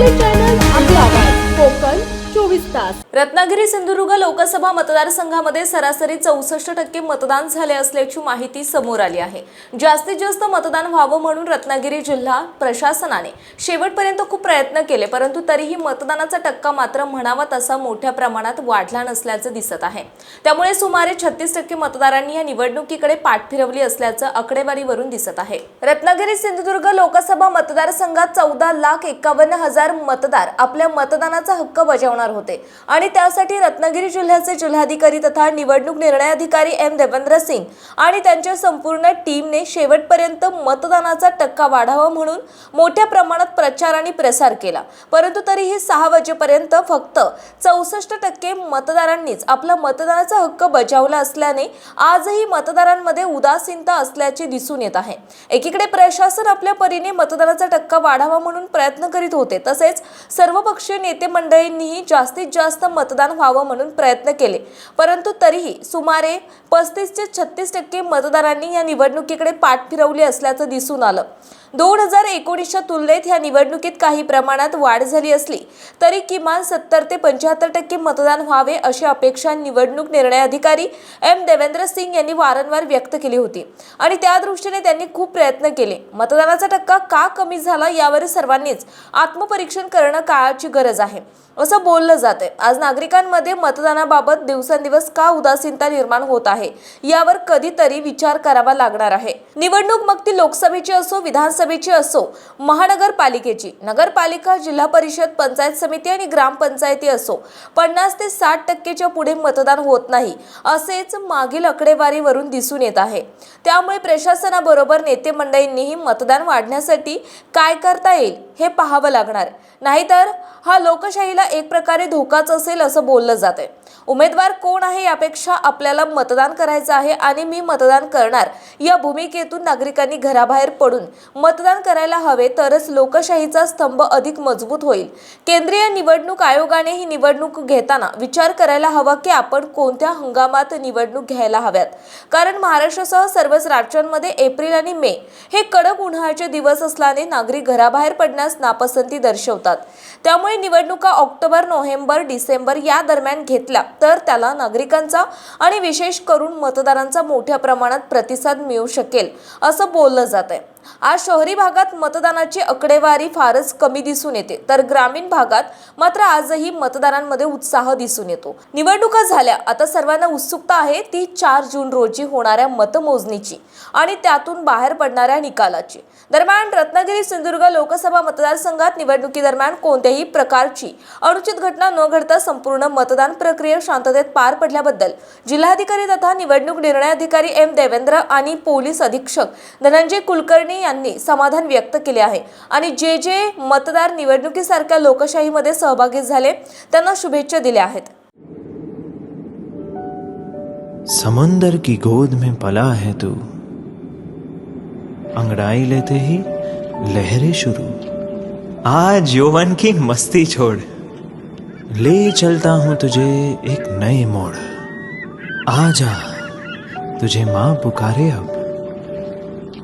आपले चॅनल आपला आवाज. कोकण चोवीस तास. रत्नागिरी सिंधुदुर्ग लोकसभा मतदारसंघामध्ये सरासरी चौसष्ट टक्के मतदान झाले असल्याची माहिती समोर आली आहे. जास्तीत जास्त मतदान व्हावं म्हणून रत्नागिरी जिल्हा प्रशासनाने शेवटपर्यंत खूप प्रयत्न केले परंतु तरीही मतदानाचा टक्का मात्र म्हणावा तसा मोठ्या प्रमाणात वाढला नसल्याचं दिसत आहे. त्यामुळे सुमारे छत्तीस टक्के मतदारांनी या निवडणुकीकडे पाठ फिरवली असल्याचं आकडेवारीवरून दिसत आहे. रत्नागिरी सिंधुदुर्ग लोकसभा मतदारसंघात चौदा लाख एकावन्न हजार मतदार आपल्या मतदानाचा हक्क बजावणार होते आणि त्यासाठी रत्नागिरी जिल्ह्याचे जिल्हाधिकारी तथा निवडणूक निर्णय अधिकारी एम देवेंद्र सिंग आणि त्यांच्या संपूर्ण टीमने शेवटपर्यंत मतदानाचा टक्का वाढावा म्हणून मोठ्या प्रमाणात प्रचार आणि प्रसार केला. परंतु तरीही सहा वाजेपर्यंत फक्त चौसष्ट टक्के मतदारांनीच आपला मतदानाचा हक्क बजावला असल्याने आजही मतदारांमध्ये उदासीनता असल्याचे दिसून येत आहे. एकीकडे प्रशासन आपल्या परीने मतदानाचा टक्का वाढावा म्हणून प्रयत्न करीत होते तसेच सर्वपक्षीय नेते मंडळींनीही जास्तीत जास्त मतदान व्हावं म्हणून प्रयत्न केले. परंतु तरीही सुमारे पस्तीस ते छत्तीस टक्के मतदारांनी या निवडणुकीकडे पाठ फिरवली असल्याचं दिसून आलं. दोन हजार एकोणीसच्या तुलनेत ह्या निवडणुकीत काही प्रमाणात वाढ झाली असली तरी किमान सत्तर ते पंच्याहत्तर टक्के मतदान व्हावे अशी अपेक्षा निवडणूक निर्णय अधिकारी एम देवेंद्र सिंग यांनी वारंवार व्यक्त केली होती. आणि त्या दृष्टीने त्यांनी खूप प्रयत्न केले. मतदानाचा टक्का का कमी झाला यावर सर्वांनीच आत्मपरीक्षण करणं काळाची गरज आहे. असं बोललं जाते आज नागरिकांमध्ये मतदानाबाबत दिवसेंदिवस का उदासीनता निर्माण होत आहे यावर कधीतरी विचार करावा लागणार आहे. निवडणूक मग ती लोकसभेची असो विधानसभा विधानसभेची असो महानगरपालिकेची नगरपालिका जिल्हा परिषद पंचायत समिती आणि ग्रामपंचायती असो पन्नास ते साठ टक्केच्या पुढे मतदान होत नाही असेच मागील आकडेवारीवरून दिसून येत आहे. त्यामुळे प्रशासनाबरोबर नेते मंडळींनीही मतदान वाढण्यासाठी काय करता येईल हे पाहावं लागणार. नाहीतर हा लोकशाहीला एक प्रकारे धोकाच असेल असं बोललं जाते उमेदवार कोण आहे यापेक्षा आपल्याला मतदान करायचं आहे आणि मी मतदान करणार. या भूमिकेतून नागरिकांनी घराबाहेर पडून मतदान करायला हवे तरच लोकशाहीचा स्तंभ अधिक मजबूत होईल. केंद्रीय निवडणूक आयोगाने ही निवडणूक घेताना विचार करायला हवा की आपण कोणत्या हंगामात निवडणूक घ्यायला हव्यात. कारण महाराष्ट्रासह सर्वच राज्यांमध्ये एप्रिल आणि मे हे कडक उन्हाळ्याचे दिवस असल्याने नागरिक घराबाहेर पडण्यास नापसंती दर्शवतात. त्यामुळे निवडणुका ऑक्टोबर नोव्हेंबर डिसेंबर या दरम्यान घेतल्या तर त्याला नागरिकांचा आणि विशेष करून मतदारांचा मोठ्या प्रमाणात प्रतिसाद मिळू शकेल असं बोललं जात आहे आज शहरी भागात मतदानाची आकडेवारी फारच कमी दिसून येते. तर ग्रामीण भागात मात्र आजही मतदारांमध्ये उत्साह दिसून येतो. निवडणुका झाल्या. आता सर्वांना उत्सुकता आहे ती चार जून रोजी होणाऱ्या मतमोजणीची आणि त्यातून बाहेर पडणाऱ्या निकालाची. दरम्यान रत्नागिरी सिंधुदुर्ग लोकसभा मतदारसंघात निवडणुकीदरम्यान कोणत्याही प्रकारची अनुचित घटना न घडता संपूर्ण मतदान प्रक्रिया शांततेत पार पडल्याबद्दल जिल्हाधिकारी तथा निवडणूक निर्णय अधिकारी एम देवेंद्र आणि पोलीस अधीक्षक धनंजय कुलकर्णी यांनी समाधान व्यक्त केले आहे. आणि जे जे मतदार निवडणुकीसारख्या लोकशाहीमध्ये सहभागी झाले त्यांना शुभेच्छा दिल्या आहेत. समंदर की गोद में पला है तू। अंगड़ाई लेते ही लहरें शुरू। आज यौवन की मस्ती छोड़। ले चलता हूं तुझे एक नए मोड़। आ जा तुझे मां पुकारे अब।